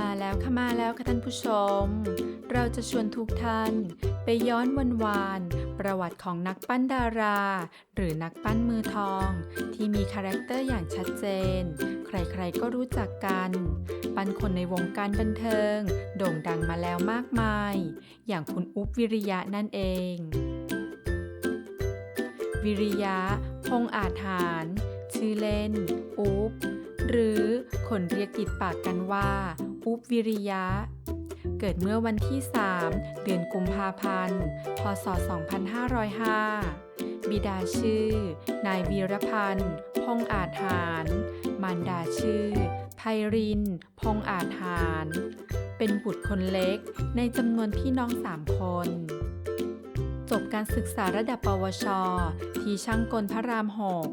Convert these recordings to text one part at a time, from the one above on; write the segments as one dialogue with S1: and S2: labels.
S1: มาแล้วค่ะมาแล้วค่ะท่านผู้ชม เราจะชวนทุกท่าน ไปย้อนวันวาน ประวัติของนักปั้นดารา หรือนักปั้นมือทอง ที่มีคาแรคเตอร์อย่างชัดเจน ใครๆก็รู้จักกัน ปั้นคนในวงการบันเทิง โด่งดังมาแล้วมากมาย อย่างคุณอุ๊บวิริยะนั่นเอง วิริยะ พงอาจหารชื่อเล่น อุ๊บหรือคนเรียกติดปากกันว่า อุ๊บวิริยะ เกิดเมื่อวันที่ 3 เดือนกุมภาพันธ์ พศ 2505 บิดาชื่อ นายวีรพันธ์ พงอาจหาร มารดาชื่อไพริน พงอาจหาร เป็นบุตรคนเล็กในจำนวนพี่น้องสามคนจบการศึกษาระดับปวช ที่ช่างกลพระรามหก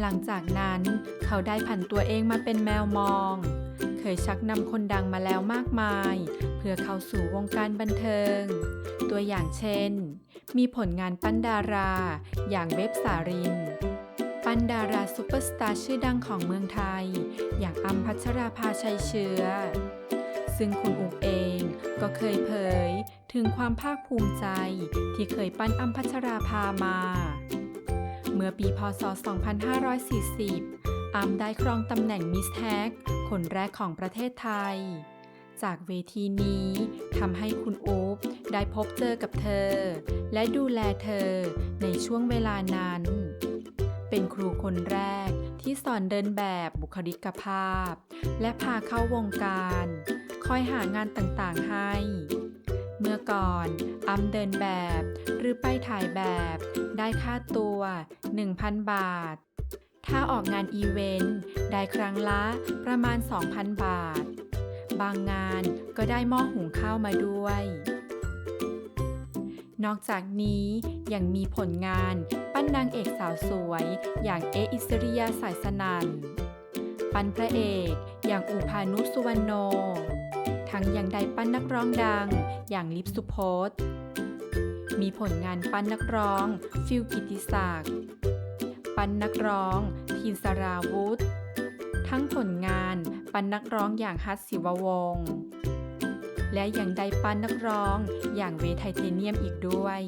S1: หลังจากนั้นเขาได้ผันตัวเองมาเป็นแมวมอง เคยชักนำคนดังมาแล้วมากมาย เพื่อเข้าสู่วงการบันเทิง ตัวอย่างเช่น มีผลงานปั้นดารา อย่างเว็บสาริน ปั้นดาราซุปเปอร์สตาร์ชื่อดังของเมืองไทย อย่างอัมพัชราภาชัยเชื้อ ซึ่งคุณอุกเองก็เคยเผยถึงความภาคภูมิใจที่เคยปั้นอัมพัชราภามา เมื่อปีพศ 2540 อัมได้ครองตำแหน่งมิสแท็กคนแรกของประเทศไทย จากเวทีนี้ทำให้คุณอุ๊บได้พบเจอกับเธอ และดูแลเธอในช่วงเวลานั้น เป็นครูคนแรกที่สอนเดินแบบบุคลิกภาพ และพาเข้าวงการ คอยหางานต่างๆให้ เมื่อก่อนอัมเดินแบบหรือไปถ่ายแบบ ได้ค่าตัว 1,000 บาท ถ้าออกงานอีเวนต์ได้ครั้งละประมาณ 2,000 บาท บางงานก็ได้หม้อหุงข้าวมาด้วย นอกจากนี้ยังมีผลงานปั้นนางเอกสาวสวย อย่างเออิสริยาสายสนันปั้นพระเอกอย่างอุพานุสุวรรณโน ทั้งยังได้ปั้นนักร้องดังอย่างลิปสุโพธมีผลงานปั้นนักร้อง ฟิลกิติศักดิ์ ปั้นนักร้อง ทีนสราวุธ ทั้งผลงานปั้นนักร้องอย่างฮัตศิววงศ์และยังได้ปั้นนักร้องอย่างเวทไทเทเนียมอีกด้วย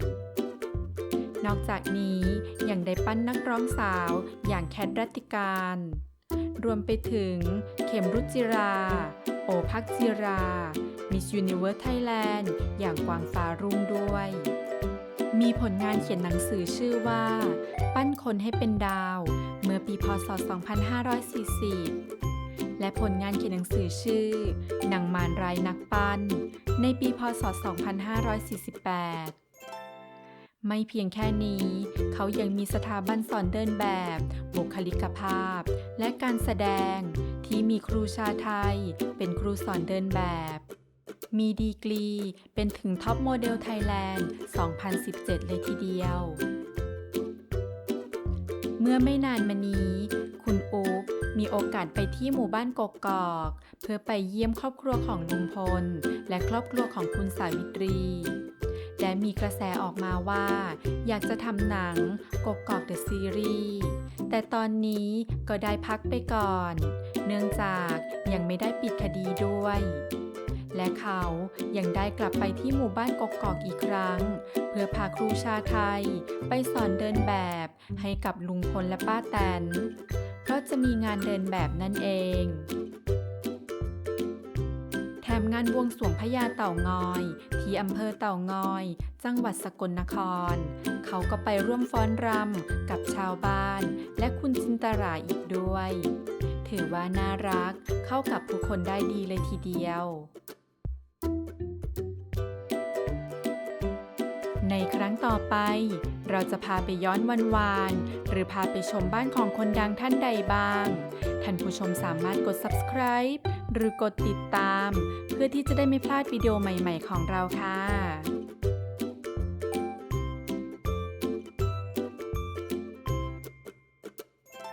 S1: นอกจากนี้ยังได้ปั้นนักร้องสาวอย่างแคทรัตติการ รวมไปถึงเข็มรุจิรา โอภักจิรา มิสยูนิเวิร์สไทยแลนด์อย่างกวางฟ้ารุ่งด้วย มีผลงานเขียนหนังสือชื่อว่า ปั้นคนให้เป็นดาว เมื่อปีพศ 2540 และผลงานเขียนหนังสือชื่อนางมารรายนักปั้น ในปีพศ 2548ไม่เพียงแค่นี้ เขายังมีสถาบันสอนเดินแบบ บุคลิกภาพ และการแสดงที่มีครูชาไทย เป็นครูสอนเดินแบบ มีดีกรี เป็นถึงท็อปโมเดลไทยแลนด์ 2017 เลยทีเดียว เมื่อไม่นานมานี้ คุณอุ๊บมีโอกาสไปที่หมู่บ้านกกอก เพื่อไปเยี่ยมครอบครัวของลุงพล และครอบครัวของคุณสาวิตรี และมีกระแสออกมาว่า อยากจะทำหนังกกอกเดอะซีรีส์แต่ตอนนี้ก็ได้พักไปก่อน เนื่องจากยังไม่ได้ปิดคดีด้วย และเขายังได้กลับไปที่หมู่บ้านกกอกอีกครั้ง เพื่อพาครูชาไทย ไปสอนเดินแบบให้กับลุงพลและป้าแตน เพราะจะมีงานเดินแบบนั่นเอง แถมงานบวงสรวงพญาเต่างอย ที่อำเภอเต่างอย จังหวัดสกลนคร เขาก็ไปร่วมฟ้อนรำกับชาวบ้าน และคุณจินตราอีกด้วยถือว่าน่ารักเข้ากับผู้คนได้ดีเลยทีเดียว ครั้งต่อไป เราจะพาไปย้อนวันวานหรือพาไปชมบ้านของคนดังท่านใดบ้าง ท่านผู้ชมสามารถกด subscribe หรือกดติดตาม เพื่อที่จะได้ไม่พลาดวิดีโอใหม่ ๆ ของเราค่ะ